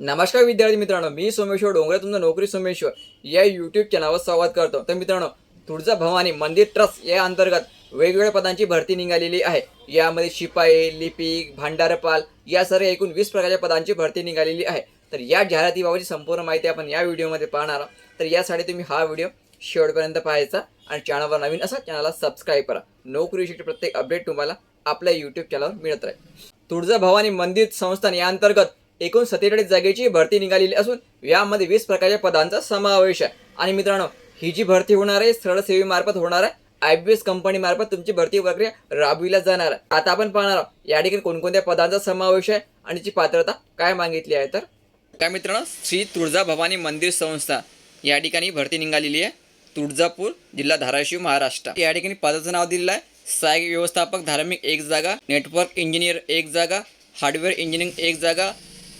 नमस्कार विद्यार्थी मित्रांनो मी सोमेश्वर डोंगरे तुमचं नोकरी सोमेश्वर. या यूट्यूब चॅनलवर स्वागत करतो. तर मित्रांनो तुळजा भवानी मंदिर ट्रस्ट या अंतर्गत वेगवेगळ्या पदांची भरती निघालेली आहे. यामध्ये शिपाई लिपिक भांडारपाल या सर्व एकूण वीस प्रकारच्या पदांची भरती निघालेली आहे. तर या जाहिरातीबाबतची संपूर्ण माहिती आपण या व्हिडिओमध्ये पाहणार आहोत. तर यासाठी तुम्ही हा व्हिडिओ शेवटपर्यंत पाहायचा आणि चॅनलवर नवीन असा चॅनलला सबस्क्राईब करा. नोकरीविषयी प्रत्येक अपडेट तुम्हाला आपल्या यूट्यूब चॅनलवर मिळत राहील. तुळजा भवानी मंदिर संस्थान या अंतर्गत एकूण सत्तेचाळीस जागेची भरती निघालेली असून यामध्ये वीस प्रकारच्या पदांचा समावेश आहे. आणि मित्रांनो ही जी भरती होणार आहे सरळ सेवेमार्फत होणार आहे. आय बी एस कंपनी मार्फत तुमची भरती प्रक्रिया राबविल्या जाणार आहे. आता आपण पाहणार आहोत या ठिकाणी कोणकोणत्या पदांचा समावेश आहे आणि ची पात्रता काय मागितली आहे तर? काय मित्रांनो श्री तुळजा भवानी मंदिर संस्था या ठिकाणी भरती निघालेली आहे. तुळजापूर जिल्हा धाराशिव महाराष्ट्र. या ठिकाणी पदाचं नाव दिलेलं आहे. सहाय्यक व्यवस्थापक धार्मिक एक जागा नेटवर्क इंजिनियर एक जागा हार्डवेअर इंजिनिअरिंग एक जागा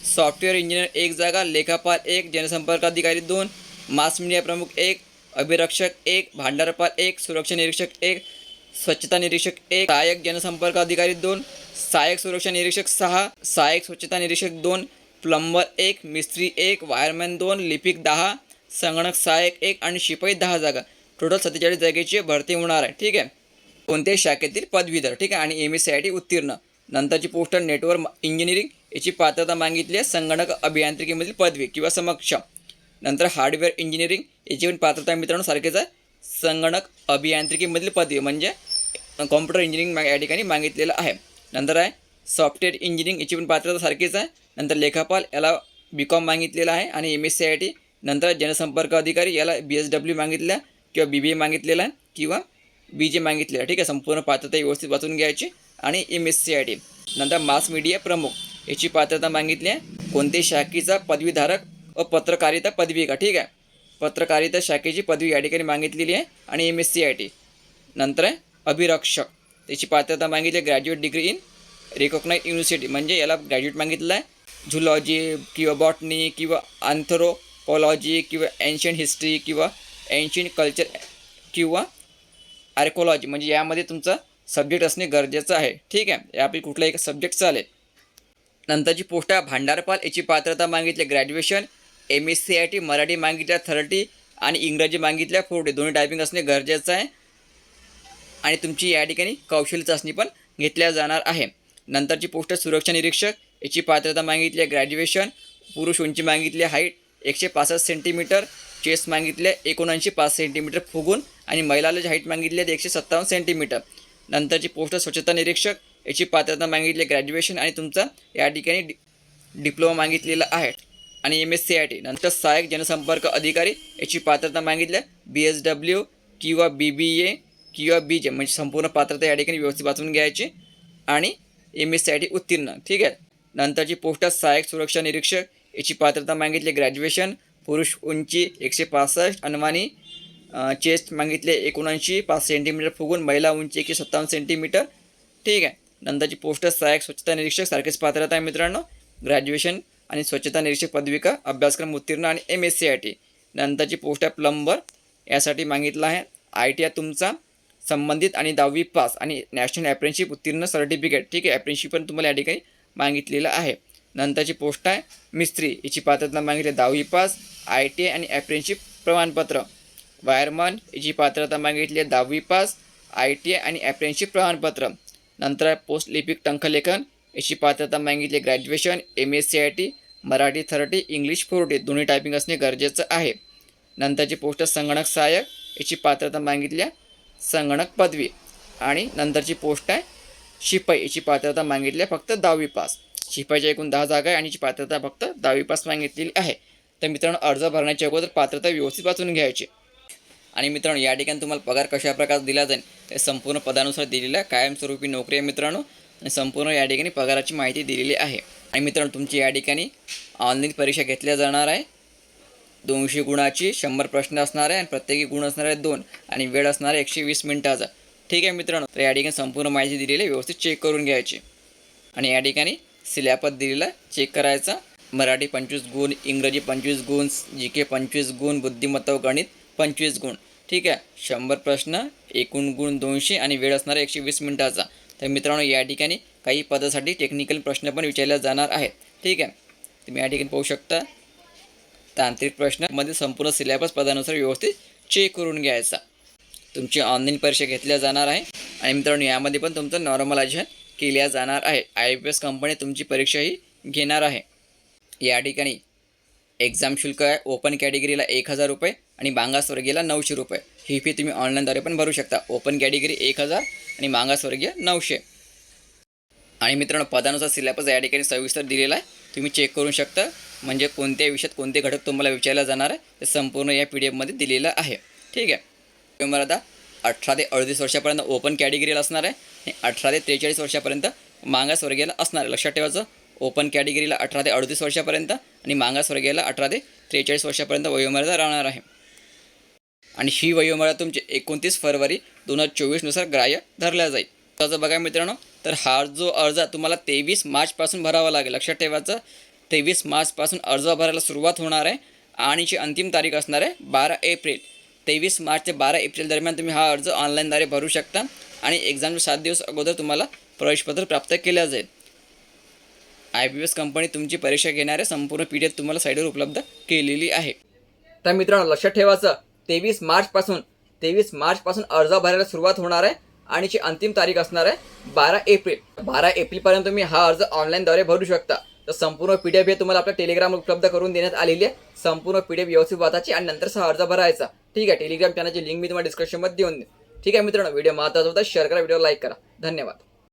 सॉफ्टवेअर इंजिनियर एक जागा लेखापाल एक जनसंपर्क अधिकारी दोन मास मीडिया प्रमुख एक अभिरक्षक एक भांडारपाल एक सुरक्षा निरीक्षक एक स्वच्छता निरीक्षक एक सहाय्यक जनसंपर्क अधिकारी दोन सहाय्यक सुरक्षा निरीक्षक सहा सहाय्यक स्वच्छता निरीक्षक दोन प्लंबर एक मिस्त्री एक वायरमॅन दोन लिपिक दहा संगणक सहाय्यक एक आणि शिपाई दहा जागा. टोटल सत्तेचाळीस जागेची भरती होणार आहे. ठीक आहे? कोणत्याही शाखेतील पदवीधर. ठीक आहे? आणि M S C I T उत्तीर्ण. नंतरची पोस्टल नेटवर्क इंजिनिअरिंग याची पात्रता मागितली आहे संगणक अभियांत्रिकीमधील पदवी किंवा समक्षम नंतर हार्डवेअर इंजिनिअरिंग याची पण पात्रता मित्रांनो सारखेच आहे. संगणक अभियांत्रिकीमधील पदवी म्हणजे कॉम्प्युटर इंजिनिअरिंग मा- या ठिकाणी मागितलेलं आहे. नंतर आहे सॉफ्टवेअर इंजिनिअरिंग याची पण पात्रता सारखीच आहे. नंतर लेखापाल याला बी कॉम मागितलेला आहे आणि M S C I T नंतर जनसंपर्क अधिकारी याला बी एस डब्ल्यू मागितलं आहे किंवा बी बी ए मागितलेला आहे किंवा बी जे मागितलेलं आहे. ठीक आहे संपूर्ण पात्रता व्यवस्थित वाचून घ्यायची आणि M S C I T नंतर मास मीडिया प्रमुख. याची पात्रता मागितली आहे. कोणत्याही शाखेचा पदवीधारक व पत्रकारिता पदवी का? ठीक आहे. पत्रकारिता शाखेची पदवी या ठिकाणी मागितलेली आहे आणि M S C I T नंतर आहे अभिरक्षक. त्याची पात्रता मागितली आहे graduate degree in recognise university म्हणजे याला ग्रॅज्युएट मागितलं आहे. झुलॉजी किंवा बॉटनी किंवा अँथ्रोपॉलॉजी किंवा एन्शियंट हिस्ट्री किंवा एन्शियंट कल्चर किंवा आर्कोलॉजी म्हणजे यामध्ये तुमचा सब्जेक्ट असणे गरजेचं आहे. ठीक आहे. यापैकी कुठलाही एक सब्जेक्ट चालेल. नंतरची पोस्ट आहे भांडारपाल याची पात्रता मागितली graduation M S C I T Marathi मागितल्या thirty आणि इंग्रजी मागितल्या फोर्टी दोन्ही टायपिंग असणे गरजेचं आहे. आणि तुमची या ठिकाणी कौशल्य चाचणी पण घेतल्या जाणार आहे. नंतरची पोस्ट सुरक्षा निरीक्षक याची पात्रता मागितली आहे ग्रॅज्युएशन पुरुष उंची मागितली आहे हाईट एकशे पासष्ट सेंटीमीटर चेस्ट मागितले एकोणऐंशी पाच सेंटीमीटर फुगून आणि महिलाला जी हाईट मागितली आहे ती एकशे सत्तावन्न सेंटीमीटर नंतरची पोस्ट स्वच्छता निरीक्षक याची पात्रता मागितली ग्रॅज्युएशन आणि तुमचा या ठिकाणी डि डिप्लोमा मागितलेला आहे. आणि M S C I T नंतर सहाय्यक जनसंपर्क अधिकारी याची पात्रता मागितली आहे. बी एस डब्ल्यू किंवा बी बी ए किंवा बी जे म्हणजे संपूर्ण पात्रता या ठिकाणी व्यवस्थित वाचून घ्यायची. आणि M S C I T उत्तीर्ण. ठीक आहे? नंतरची पोस्ट सहाय्यक सुरक्षा निरीक्षक. याची पात्रता मागितली ग्रॅज्युएशन पुरुष उंची एकशे पासष्ट अनुमानी चेस्ट मागितले एकोणऐंशी पाच सेंटीमीटर फुगून महिला उंची एकशे सत्तावन्न सेंटीमीटर ठीक आहे? नंतरची पोस्ट सहाय्यक स्वच्छता निरीक्षक सारखीच पात्रता आहे मित्रांनो. ग्रॅज्युएशन आणि स्वच्छता निरीक्षक पदविका अभ्यासक्रम उत्तीर्ण आणि M S C I T नंतरची पोस्ट आहे प्लंबर यासाठी मागितलं आहे. आय टी आय तुमचा संबंधित आणि दहावी पास आणि नॅशनल ॲप्रेनशिप उत्तीर्ण सर्टिफिकेट ठीक आहे ॲप्रेनशिप पण तुम्हाला या ठिकाणी मागितलेलं आहे. नंतरची पोस्ट आहे मिस्त्री. याची पात्रता मागितली आहे दहावी पास आय टी आय आणि ॲप्रेनशिप प्रमाणपत्र. वायरमन याची पात्रता मागितली आहे दहावी पास आय टी आय आणि ॲप्रेनशिप प्रमाणपत्र. नंतर आहे पोस्ट लिपिक टंकलेखन याची पात्रता मागितली graduation M S C I T Marathi thirty English forty दोन्ही टायपिंग असणे गरजेचं आहे. नंतरची पोस्ट संगणक सहाय्यक याची पात्रता मागितली संगणक पदवी. आणि नंतरची पोस्ट आहे शिपाई याची पात्रता मागितली फक्त दहावी पास. शिपाईच्या एकूण दहा जागा आहे आणि याची पात्रता फक्त दहावी पास मागितलेली आहे. तर मित्रांनो अर्ज भरण्याच्या अगोदर पात्रता व्यवस्थित वाचून घ्यायची. आणि मित्रांनो या ठिकाणी तुम्हाला पगार कशा प्रकारे दिला जाईल ते संपूर्ण पदानुसार दिलेलं आहे कायमस्वरूपी नोकरी आहे मित्रांनो. आणि संपूर्ण या ठिकाणी पगाराची माहिती दिलेली आहे. आणि मित्रांनो तुमची या ठिकाणी ऑनलाईन परीक्षा घेतल्या जाणार आहे. दोनशे गुणाची शंभर प्रश्न असणार आहे आणि प्रत्येकी गुण असणार आहे दोन आणि वेळ असणार आहे एकशे वीस मिनिटाचा. ठीक आहे मित्रांनो तर या ठिकाणी संपूर्ण माहिती दिलेली आहे व्यवस्थित चेक करून घ्यायची. आणि या ठिकाणी सिलॅपत दिलेला चेक करायचा. मराठी पंचवीस गुण इंग्रजी पंचवीस गुण जी के पंचवीस गुण बुद्धिमत्ता गणित पंचवीस गुण. ठीक आहे? शंभर प्रश्न एकूण गुण दोनशे आणि वेळ असणारा एकशे वीस मिनिटाचा. तर मित्रांनो या ठिकाणी काही पदासाठी टेक्निकल प्रश्न पण विचारले जाणार आहेत. ठीक आहे? तुम्ही या ठिकाणी पाहू शकता. तांत्रिक प्रश्नामध्ये संपूर्ण सिलेबस पदानुसार व्यवस्थित चेक करून घ्यायचा. तुमची ऑनलाईन परीक्षा घेतल्या जाणार आहे. आणि मित्रांनो यामध्ये पण तुमचं नॉर्मलायझेशन केल्या जाणार आहे. आय पी एस कंपनी तुमची परीक्षाही घेणार आहे. या ठिकाणी एक्झाम शुल्क आहे. ओपन कॅटेगरीला एक हजार रुपये. आणि मागासवर्गीयला नऊशे रुपये. ही फी तुम्ही ऑनलाईनद्वारे पण भरू शकता. ओपन कॅटेगरी एक हजार आणि मागासवर्गीय नऊशे. आणि मित्रांनो पदानुसार सिलेबस या ठिकाणी सविस्तर दिलेला आहे. तुम्ही चेक करू शकता. म्हणजे कोणत्या विषयात कोणते घटक तुम्हाला विचारला जाणार आहे ते संपूर्ण या पी डी एफमध्ये दिलेलं आहे. ठीक आहे? मला आता अठरा ते अडतीस वर्षापर्यंत ओपन कॅटेगरीला असणार आहे आणि अठरा ते त्रेचाळीस वर्षापर्यंत मागासवर्गीयला असणार आहे. लक्षात ठेवायचं ओपन कॅटेगरीला अठरा ते अडतीस वर्षापर्यंत आणि मागासवर्गीयला अठरा ते त्रेचाळीस वर्षापर्यंत वयोमर्यादा राहणार आहे. आणि ही वयोमर्यादा तुमची एकोणतीस फरवरी दोन हजार चोवीसनुसार ग्राह्य धरल्या जाईल. त्याचं बघा मित्रांनो तर हा जो अर्ज तुम्हाला तेवीस मार्चपासून भरावा लागेल लक्षात ठेवायचं तेवीस मार्चपासून अर्ज भरायला सुरुवात होणार आहे आणि जी अंतिम तारीख असणार आहे बारा एप्रिल. तेवीस मार्च ते बारा एप्रिल दरम्यान तुम्ही हा अर्ज ऑनलाईनद्वारे भरू शकता आणि एक्झामच्या सात दिवस अगोदर तुम्हाला प्रवेशपत्र प्राप्त केल्या जाईल. आय बी एस कंपनी तुमची परीक्षा घेणाऱ्या संपूर्ण पी डी एफ तुम्हाला साईडवर उपलब्ध केलेली आहे. तर मित्रांनो लक्षात ठेवायचं तेवीस मार्चपासून तेवीस मार्चपासून अर्ज भरायला सुरुवात होणार आहे आणि जी अंतिम तारीख असणार आहे बारा एप्रिल. बारा एप्रिलपर्यंत तुम्ही हा अर्ज ऑनलाईनद्वारे भरू शकता. तर संपूर्ण पी डी एफ हे तुम्हाला आपल्या टेलिग्राम उपलब्ध करून देण्यात आलेली आहे. संपूर्ण पी डी एफ व्यवस्थित वाचायची आणि नंतर हा अर्ज भरायचा. ठीक आहे? टेलिग्राम चॅनलची लिंक मी तुम्हाला डिस्क्रिप्शनमध्ये देऊन देईन. ठीक आहे मित्रांनो? व्हिडिओ महत्त्वाचा होता शेअर करा व्हिडिओ लाईक करा. धन्यवाद.